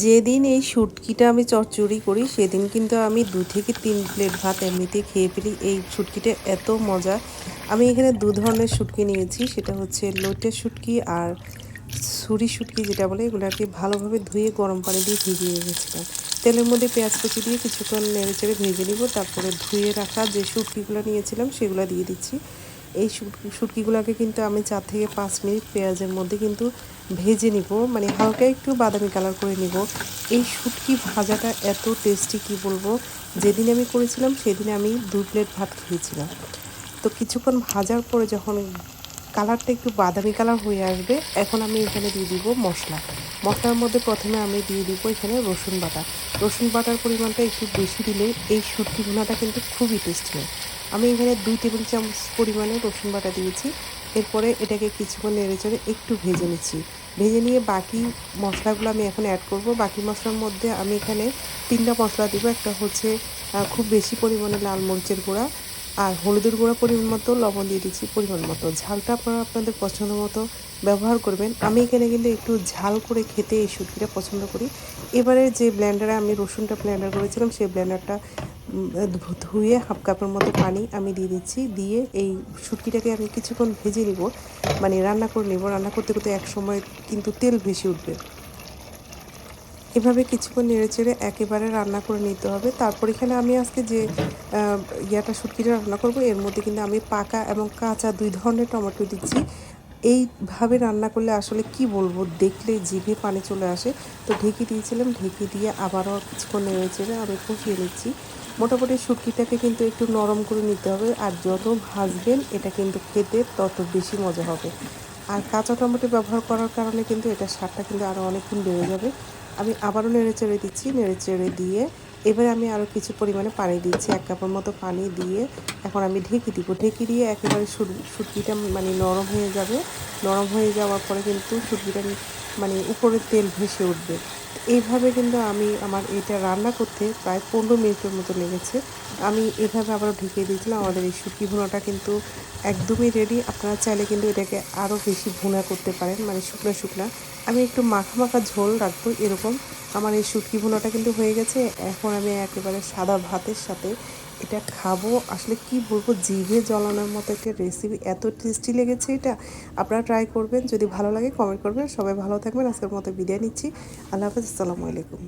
যেদিন এই শুটকিটা আমি চচ্চড়ি করি, সেদিন কিন্তু আমি দু থেকে তিন প্লেট ভাত এমনিতে খেয়ে ফেলি। এই শুটকিটা এত মজা। আমি এখানে দু ধরনের শুটকি নিয়েছি। সেটা হচ্ছে লোটের শুটকি আর ছুরি শুটকি যেটা বলে, এগুলোকে ভালোভাবে ধুয়ে গরম পানি দিয়ে ভিজিয়ে রেখেছিলাম। তেলের মধ্যে পেঁয়াজ কুচি দিয়ে কিছুক্ষণ নেড়ে চেড়ে ভেজে নিব। তারপরে ধুয়ে রাখা যে শুটকিগুলো নিয়েছিলাম, সেগুলো দিয়ে দিচ্ছি। এই শুটকিগুলোকে কিন্তু আমি চার থেকে পাঁচ মিনিট পেঁয়াজের মধ্যে কিন্তু ভেজে নিব। মানে হালকা একটু বাদামি কালার করে নিব। এই শুটকি ভাজাটা এত টেস্টি কি বলব? যেদিন আমি করেছিলাম, সেদিন আমি দু প্লেট ভাত খেয়েছিলাম। তো কিছুক্ষণ ভাজার পরে যখন কালারটা একটু বাদামি কালার হয়ে আসবে, এখন আমি এখানে দিয়ে দিব মশলা। মশলার মধ্যে প্রথমে আমি দিয়ে দিব এখানে রসুন বাটা। রসুন বাটার পরিমাণটা একটু বেশি দিলে এই শুটকি ভুনাটা কিন্তু খুবই টেস্টি হয়। আমি এখানে দুই টেবিল চামচ পরিমাণে রসুন বাটা দিয়েছি। এরপরে এটাকে কিছুক্ষণ নেড়ে চড়ে একটু ভেজে নিচ্ছি। ভেজে নিয়ে বাকি মশলাগুলো আমি এখন অ্যাড করব। বাকি মশলার মধ্যে আমি এখানে তিনটা মশলা দিব। একটা হচ্ছে খুব বেশি পরিমাণে লাল মরিচের গুঁড়া আর হলুদের গুঁড়া পরিমাণ মতো, লবণ দিয়ে দিচ্ছি পরিমাণ মতো। ঝালটা আপনারা আপনাদের পছন্দ মতো ব্যবহার করবেন। আমি এখানে কিন্তু একটু ঝাল করে খেতে এই শুটকিটা পছন্দ করি। এবারে যে ব্ল্যান্ডারে আমি রসুনটা ব্ল্যান্ডার করেছিলাম, সেই ব্ল্যান্ডারটা ধুয়ে হাফ কাপের মতো পানি আমি দিয়ে দিচ্ছি। দিয়ে এই শুটকিটাকে আমি কিছুক্ষণ ভেজে নিব। মানে রান্না করে নেব। রান্না করতে করতে এক সময় কিন্তু তেল ভেসে উঠবে। এভাবে কিছুক্ষণ নেড়ে চেড়ে একেবারে রান্না করে নিতে হবে। তারপর এখানে আমি আজকে যে ইয়াটা, শুটকিটা রান্না করব, এর মধ্যে কিন্তু আমি পাকা এবং কাঁচা দুই ধরনের টমেটো দিচ্ছি। এইভাবে রান্না করলে আসলে কি বলব, দেখলে জিভে পানি চলে আসে। তো ঢেকে দিয়েছিলাম, ঢেকে দিয়ে আবারও কিছুক্ষণ নেড়ে চেড়ে আমি কষিয়ে নিচ্ছি। মোটামুটি শুটকিটাকে কিন্তু একটু নরম করে নিতে হবে আর যত ভাজবেন এটা কিন্তু খেতে তত বেশি মজা হবে। আর কাঁচা টমেটো ব্যবহার করার কারণে কিন্তু এটা স্বাদটা কিন্তু আরও অনেকক্ষণ বেড়ে যাবে। আমি আবারও নেড়ে চেড়ে দিচ্ছি, নেড়ে চেড়ে দিয়ে এবারে আমি আরও কিছু পরিমাণে পানি দিচ্ছি, এক কাপের মতো পানি দিয়ে এখন আমি ঢেকে দিব। ঢেকে দিয়ে একেবারে সুটকিটা মানে নরম হয়ে যাবে। নরম হয়ে যাওয়ার পরে কিন্তু সুটকিটা মানে উপরে তেল ভেসে উঠবে। এইভাবে কিন্তু আমি আমার এটা রান্না করতে প্রায় পনেরো মিনিটের মতো লেগেছে। আমি এভাবে আবারও ঢেকে দিয়েছিলাম, আমাদের এই শুটকি ভুনাটা কিন্তু একদমই রেডি আপনারা চাইলে কিন্তু এটাকে আরও বেশি ভুনা করতে পারেন মানে শুকনা শুকনা। আমি একটু মাখা মাখা ঝোল রাখব, এরকম। আমার এই শুটকি ভুনাটা কিন্তু হয়ে গেছে। এখন আমি একেবারে সাদা ভাতের সাথে এটা খাব। আসলে কি বলব, জিভে জ্বলানোর মতো একটা রেসিপি এত টেস্টি লেগেছে এটা। আপনারা ট্রাই করবেন। যদি ভালো লাগে কমেন্ট করবেন। সবাই ভালো থাকবেন। আজকের মতো বিদায় নিচ্ছি। আল্লাহ হাফেজ। আসসালামু আলাইকুম।